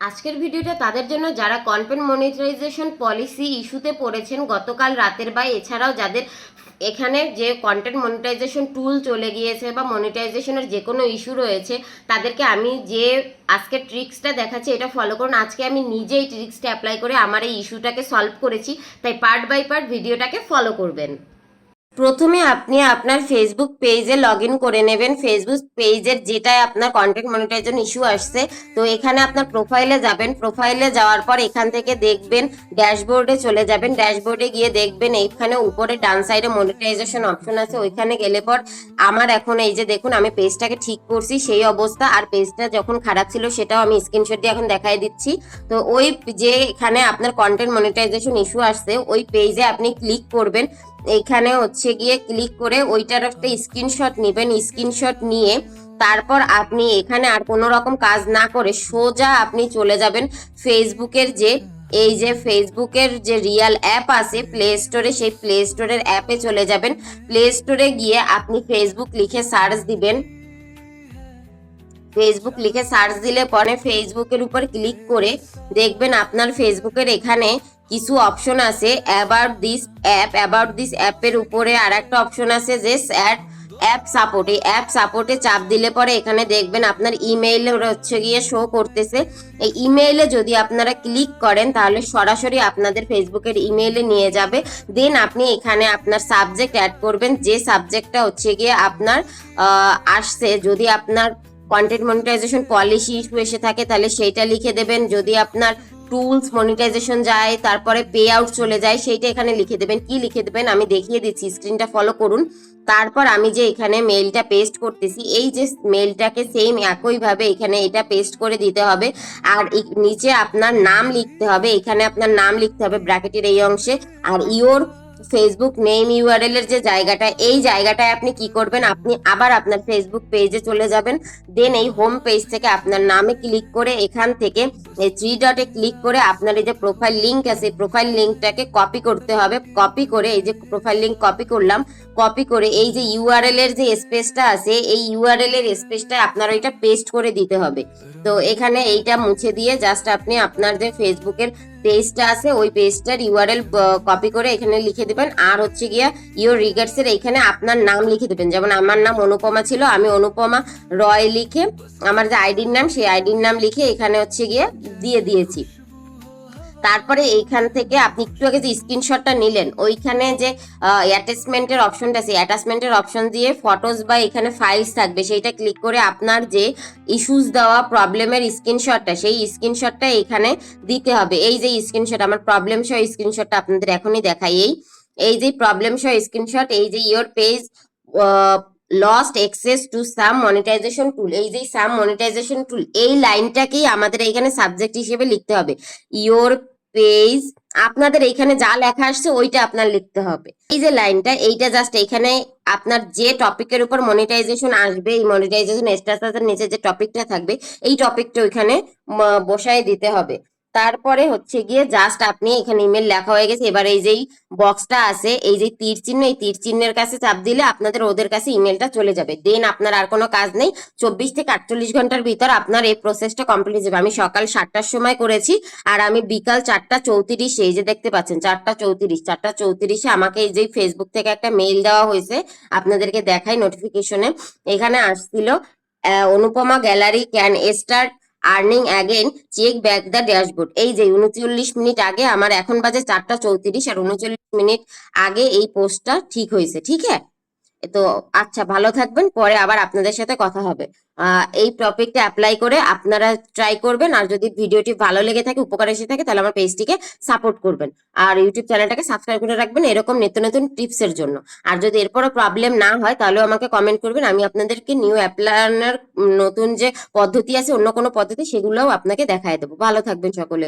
আজকের ভিডিওটা তাদের জন্য যারা কন্টেন্ট মনিটাইজেশন পলিসি ইস্যুতে পড়েছেন, গতকাল রাতের বা এছাড়াও যাদের এখানে যে কন্টেন্ট মনিটাইজেশন টুল চলে গিয়েছে বা মনিটাইজেশনের যে কোনো ইস্যু রয়েছে, তাদেরকে আমি যে আজকে ট্রিক্সটা দেখাচ্ছি, এটা ফলো করুন। আজকে আমি নিজেই ট্রিক্সটা অ্যাপ্লাই করে আমার এই ইস্যুটাকে সলভ করেছি, তাই পার্ট বাই পার্ট ভিডিওটাকে ফলো করবেন। প্রথমে আপনি আপনার ফেসবুক পেজে লগ ইন করে নেবেন। ফেসবুক পেজের যেটায় আপনার কন্টেন্ট মনিটাইজেশন ইস্যু আসছে, তো এখানে আপনার প্রোফাইলে যাবেন। প্রোফাইলে যাওয়ার পর এখান থেকে দেখবেন ড্যাশবোর্ডে চলে যাবেন। ড্যাশবোর্ডে গিয়ে দেখবেন, এইখানে উপরে ডান সাইডে মনিটাইজেশন অপশন আছে। ওইখানে গেলে পর আমার এখন এই যে দেখুন, আমি পেজটাকে ঠিক করছি, সেই অবস্থা। আর পেজটা যখন খারাপ ছিল, সেটাও আমি স্ক্রিনশট দিয়ে এখন দেখাই দিচ্ছি। তো ওই যে এখানে আপনার কন্টেন্ট মনিটাইজেশন ইস্যু আসছে, ওই পেজে আপনি ক্লিক করবেন। এইখানে হচ্ছে গিয়ে ক্লিক করে ওইটার একটা স্ক্রিনশট নেবেন। স্ক্রিনশট নিয়ে তারপর আপনি এখানে আর কোনো রকম কাজ না করে সোজা আপনি চলে যাবেন ফেসবুকের যে, এই যে ফেসবুকের যে রিয়াল অ্যাপ আছে প্লে স্টোরে সেই প্লে স্টোরের অ্যাপে চলে যাবেন। প্লে স্টোরে গিয়ে আপনি ফেসবুক লিখে সার্চ দিবেন। ফেসবুক লিখে সার্চ দিলে পরে ফেসবুকের উপর ক্লিক করে দেখবেন আপনার ফেসবুকের এখানে কিছু অপশন আছে about this app about this অ্যাপের উপরে আর একটা অপশন আছে যে অ্যাড অ্যাপ সাপোর্ট এই অ্যাপ সাপোর্টে চাপ দিলে পরে এখানে দেখবেন আপনার ইমেইল হচ্ছে গিয়ে শো করতেছে। এই ইমেইলে যদি আপনারা ক্লিক করেন তাহলে সরাসরি আপনাদের ফেসবুকের ইমেইলে নিয়ে যাবে। দেন আপনি এখানে আপনার সাবজেক্ট অ্যাড করবেন, যে সাবজেক্টটা হচ্ছে গিয়ে আপনার আসছে। যদি আপনার কন্টেন্ট মনিটাইজেশন পলিসি ইস্যু এসে থাকে তাহলে সেইটা লিখে দেবেন। যদি আপনার টুলস মনিটাইজেশন যায়, তারপরে পে আউট চলে যায়, সেইটা এখানে লিখে দেবেন। কি লিখে দেবেন? আমি দেখিয়ে দিচ্ছি স্ক্রিনটা ফলো করুন। তারপর আমি যে এখানে মেলটা পেস্ট করতেছি, এই যে মেলটাকে সেম একইভাবে এখানে এটা পেস্ট করে দিতে হবে। আর নিচে আপনার নাম লিখতে হবে, এখানে আপনার নাম লিখতে হবে ব্র্যাকেটের এই অংশে। আর ইওর ফেসবুক নেম ইউআরএল এর যে জায়গাটা এই জায়গাটায় আপনি কি করবেন? আপনি আবার আপনার ফেসবুক পেজে চলে যাবেন। দেন এই হোম পেজ থেকে আপনার নামে ক্লিক করে এখান থেকে এই থ্রি ডটে ক্লিক করে আপনার এই যে প্রোফাইল লিংক আছে প্রোফাইল লিংকটাকে কপি করতে হবে। কপি করে এই যে প্রোফাইল লিংক কপি করলাম কপি করে এই যে ইউআরএল এর যে স্পেসটা আছে এই ইউআরএল এর স্পেসটা আপনার ওইটা পেস্ট করে দিতে হবে। তো এখানে এইটা মুছে দিয়ে জাস্ট আপনি আপনার যে ফেসবুকের পেজটা আছে, ওই পেজটার ইউআরএল কপি করে এখানে লিখে দেবেন। আর হচ্ছে গিয়া ইওর রিগার্ডস এর এখানে আপনার নাম লিখে দেবেন। যেমন আমার নাম অনুপমা ছিল, আমি অনুপমা রয় লিখে আমার যে আইডির নাম, সেই আইডির নাম লিখে এখানে হচ্ছে গিয়ে দিয়ে দিয়েছি। তারপরে এইখান থেকে আপনি একটু আগে যে স্ক্রিনশটটা নিলেন, ওইখানে যে অ্যাটাচমেন্টের অপশনটা আছে অ্যাটাচমেন্টের অপশন দিয়ে ফটোস বা এখানে ফাইলস থাকবে, সেইটা ক্লিক করে আপনার যে ইস্যুস দেওয়া প্রবলেমের স্ক্রিনশটটা সেই স্ক্রিনশটটা এখানে দিতে হবে। এই যে স্ক্রিনশট আমার প্রবলেম সহ স্ক্রিনশটটা আপনাদের এখনই দেখাই। এই এই যে প্রবলেম সহ স্ক্রিনশট এই যে your page lost access to some monetization tool এই যে সাম মনিটাইজেশন টুল এই লাইনটাকেই আমাদের এখানে সাবজেক্ট হিসেবে লিখতে হবে। ইওর পেজ আপনাদের এখানে যা লেখা আসছে ওইটা আপনার লিখতে হবে। এই যে লাইনটা, এইটা জাস্ট এখানে আপনার যে টপিকের উপর মনিটাইজেশন আসবে, এই মনিটাইজেশন স্ট্যাটাসের নিচে যে টপিকটা থাকবে, এই টপিকটা ওইখানে বসায় দিতে হবে। তারপরে হচ্ছে গিয়ে জাস্ট আপনি এখানে ইমেল লেখা হয়ে গেছে। এবার এই যেই বক্সটা আছে, এই যে তীর চিহ্ন, এই তীর চিহ্নের কাছে চাপ দিলে আপনাদের ওদের কাছে ইমেলটা চলে যাবে। দেন আপনার আর কোনো কাজ নেই। চব্বিশ থেকে আটচল্লিশ ঘণ্টার ভিতর আপনার এই প্রসেসটা কমপ্লিট হয়ে যাবে। আমি সকাল সাতটার সময় করেছি আর আমি বিকাল চারটা চৌত্রিশে এই যে দেখতে পাচ্ছেন, চারটা চৌত্রিশ। চারটা চৌত্রিশে আমাকে এই যে ফেসবুক থেকে একটা মেইল দেওয়া হয়েছে, আপনাদেরকে দেখাই নোটিফিকেশনে এখানে আসছিল Anupama gallery can start earning again check back the dashboard এই যে উনচল্লিশ মিনিট আগে আমার এখন বাজে চারটা চৌত্রিশ আর উনচল্লিশ মিনিট আগে এই পোস্টটা ঠিক হয়েছে, ঠিক হ্যাঁ তো আচ্ছা ভালো থাকবেন, পরে আবার আপনাদের সাথে কথা হবে। এই টপিকটা অ্যাপ্লাই করে আপনারা ট্রাই করবেন, আর যদি ভিডিওটি ভালো লেগে থাকে, উপকার এসে থাকে, তাহলে আমার পেজটিকে সাপোর্ট করবেন। আর ইউটিউব চ্যানেলটাকে সাবস্ক্রাইব করে রাখবেন, এরকম নিত্য নতুন টিপসের জন্য। আর যদি এরপরও প্রবলেম না হয়, তাহলেও আমাকে কমেন্ট করবেন, আমি আপনাদেরকে নিউ অ্যাপ্লানের নতুন যে পদ্ধতি আছে, অন্য কোনো পদ্ধতি, সেগুলোও আপনাকে দেখায় দেবো। ভালো থাকবেন সকলে।